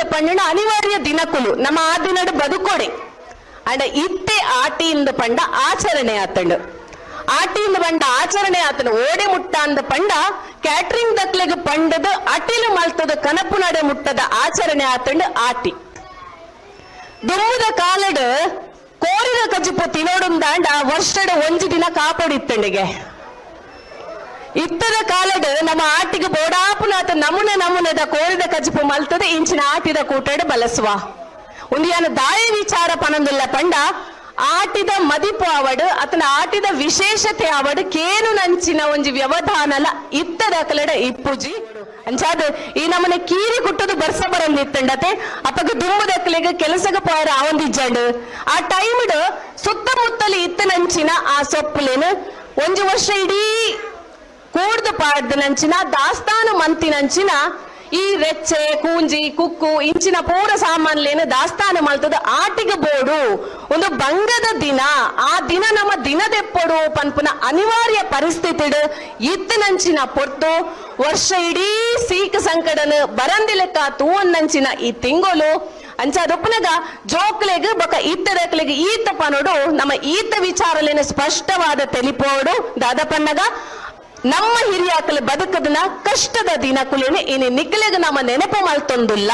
ಇಂದ ಪಂಡ ಅನಿವಾರ್ಯ ದಿನಕುಲು. ನಮ್ಮ ಆ ದಿನಡು ಬದುಕೊಡೆ. ಅಂಡ ಇತ್ತೆ ಆಟಿಯಿಂದ ಪಂಡ ಆಚರಣೆ ಆತಂಡು. ಆಟಿಯಿಂದ ಪಂಡ ಆಚರಣೆ ಆತನ ಓಡೆ ಮುಟ್ಟ ಅಂದ ಪಂಡ ಕ್ಯಾಟ್ರಿಂಗ್ ದಕ್ಲೆಗ್ ಪಂಡದ, ಅಟಿಲು ಮಲ್ತದ, ಕನಪು ನಡೆ ಮುಟ್ಟದ ಆಚರಣೆ ಆತಂಡು ಆಟಿ. ದುಮ್ಮದ ಕಾಲಡ್ ಕೋರಿದ ಕಜಿಪು ತಿನೋಡುಂದಾಂಡ ವರ್ಷಡ ಒಂಜಿ ದಿನ ಕಾಪಾಡಿತ್ತಂಡಿಗೆ. ಇತ್ತದ ಕಾಲಡ್ ನಮ್ಮ ಆಟಿಗೆ ಬೋಡಾಪುನಾತ ನಮೂನೆ ನಮೂನೆದ ಕೋರಿದ ಕಜಿಪು ಮಲ್ತದೆ, ಇಂಚಿನ ಆಟಿದ ಕೂಟಡ್ ಬಲಸುವ. ಒಂದು ಯಾನ ದಾಯ ವಿಚಾರ ಪನಂದುಲ್ಲ ಪಂಡ ಆಟಿದ ಮದಿಪು ಅವಡು ಅತನ ಆಟಿದ ವಿಶೇಷತೆ ಅವಡು ಕೇನು ನಂಚಿನ ಒಂಜಿ ವ್ಯವಧಾನಲ ಇತ್ತದ ಕಲಡ ಇಪ್ಪುಜಿ. ಅಂಚಾದ, ಈ ನಮ್ಮನೆ ಕೀರಿ ಕುಟ್ಟದು ಬರ್ಸ ಬರಂದಿತ್ತಂಡತೆ ಅಪ್ಪಗ ದುಂಬದಕ್ಕಲಿಗೆ ಕೆಲಸಗ ಪೋರ ಅವಂದಿಜ್ಜಂಡು ಆ ಟೈಮ್ಡ್ ಸುತ್ತಮುತ್ತಲು ಇತ್ತನಂಚಿನ ಆ ಸೊಪ್ಪುಲೇನು ಒಂದು ವರ್ಷ ಇಡೀ ಕೂಡ್ದು ಪಾಡ್ದನಂಚಿನ, ದಾಸ್ತಾನು ಮಂತಿನಂಚಿನ, ಈ ರೆಚ್ಚೆ, ಕೂಂಜಿ, ಕುಕ್ಕು, ಇಂಚಿನ ಪೂರ ಸಾಮಾನ್ಲೇನು ದಾಸ್ತಾನ ಮಲ್ತದ ಆಟಿಗೆ ಬೋಡು. ಒಂದು ಬಂಗದ ದಿನ, ಆ ದಿನ ನಮ್ಮ ದಿನದೆಪ್ಪಡು ಪನ್ಪುನ ಅನಿವಾರ್ಯ ಪರಿಸ್ಥಿತಿಡು. ಇತ್ತನಂಚಿನ ಪೊರ್ತು, ವರ್ಷ ಇಡೀ ಸೀಕ ಸಂಕಡನ ಬರಂದಿಲೆಕ್ಕ ತೂವನ್ನಂಚಿನ ಈ ತಿಂಗಳು ಅಂಚಾದೊಪ್ಪನಗ ಜೋಕ್ಲೆಗ್, ಬೊಕ ಈತದಕ್ಲೆಗ್ ಈತ ಪನೋಡು ನಮ್ಮ ಈತ ವಿಚಾರಲೇನ ಸ್ಪಷ್ಟವಾದ ತೆಲಿಪೋಡು. ದಾದಪನ್ನಗ ನಮ್ಮ ಹಿರಿಯಾಕಲು ಬದಕದನ ಕಷ್ಟದ ದಿನಕುಲೇನೆ ಇನಿ ನಿಕ್ಲೆಗ್ ನಮ್ಮ ನೆನಪು ಮಲ್ತೊಂದುಲ್ಲ.